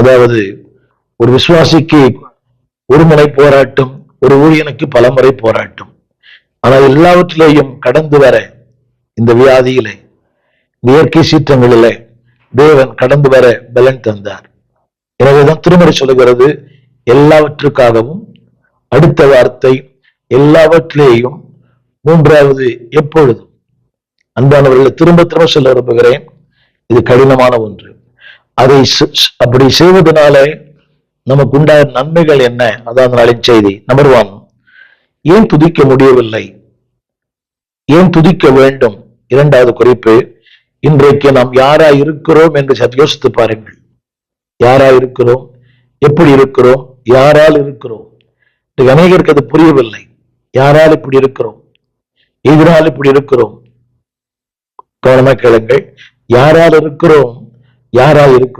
அதாவது ஒரு விசுவாசிக்கு ஒரு முறை போராட்டம் ஒரு ஊழியனுக்கு பல முறை போராட்டம். ஆனால் எல்லாவற்றிலேயும் கடந்து வர இந்த வியாதியிலே இயற்கை சீற்றங்களிலே தேவன் கடந்து வர பலன் தந்தார். எனவேதான் திருமறை சொல்லுகிறது எல்லாவற்றுக்காகவும் அடுத்த வார்த்தை எல்லாவற்றிலேயும் மூன்றாவது எப்பொழுதும். அன்பானவர்களை திரும்ப திரும்ப சொல்ல விரும்புகிறேன் இது கடினமான ஒன்று. அதை அப்படி செய்வதனால நமக்கு உண்டான நன்மைகள் என்ன? அதான் நாளின் செய்தி. நம்பர் ஒன் ஏன் துதிக்க முடியவில்லை? ஏன் துதிக்க வேண்டும்? இரண்டாவது குறிப்பு இன்றைக்கு நாம் யாரா இருக்கிறோம் என்று சற்று யோசித்து பாருங்கள். யாரா இருக்கிறோம்? எப்படி இருக்கிறோம்? யாரால் இருக்கிறோம்? அநேகருக்கு அது புரியவில்லை. யாரால் இப்படி இருக்கிறோம்? எதனால் இப்படி இருக்கிறோம்? கவனமா கேளுங்கள். யாரால் இருக்கிறோம்? யாரா இருக்கும்